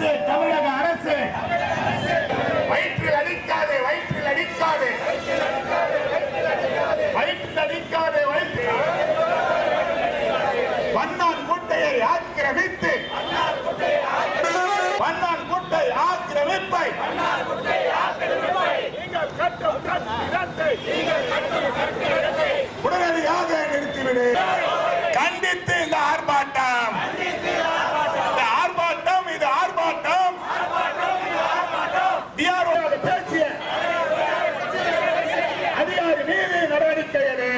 அரசு தமிழக அரசு. வயிற்றில் அடிக்காதே வயிற்றில் அடிக்காதே. வயிற்றில் அடிக்காதே வயிற்றில் வண்ணான் முட்டையை ஆக்கிரமித்து. வண்ணான் முட்டை ஆக்கிரமிப்பை. நீங்கள் கட்டும் இடத்தை நீங்கள் கட்டும் உடனடியாக நிறுத்திவிடு. கண்டித்து இந்த ஆர்ப்பாட்டம். டிஆர்ஓ பேசிய அதிகாரி மீது நடவடிக்கை எடு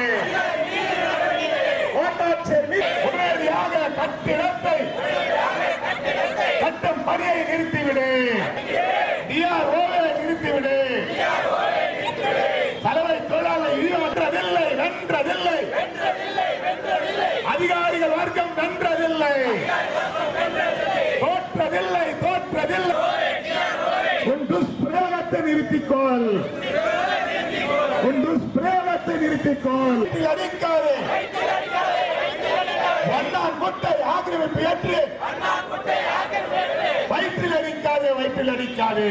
கோட்டாட்சியர் மீது உடனடியாக கட்டிடத்தை கட்டும் பணியை நிறுத்திவிடு. டிஆர்ஓவை நிறுத்திவிடு. தலைமை தொழிலாளர் ஈடுபட்டதில்லை வென்றதில்லை. அதிகாரிகள் வர்க்கம் வென்றதில்லை. தோற்றதில்லை தோற்றதில்லை. நிறுத்திக்கொள். உன் துஷ்பிரயோகத்தை நிறுத்திக்கொள். அடிக்காதே வண்ணான் முட்டை ஆக்கிரமிப்பு ஏற்று. வயிற்றில் அடிக்காதே வயிற்றில் அடிக்காதே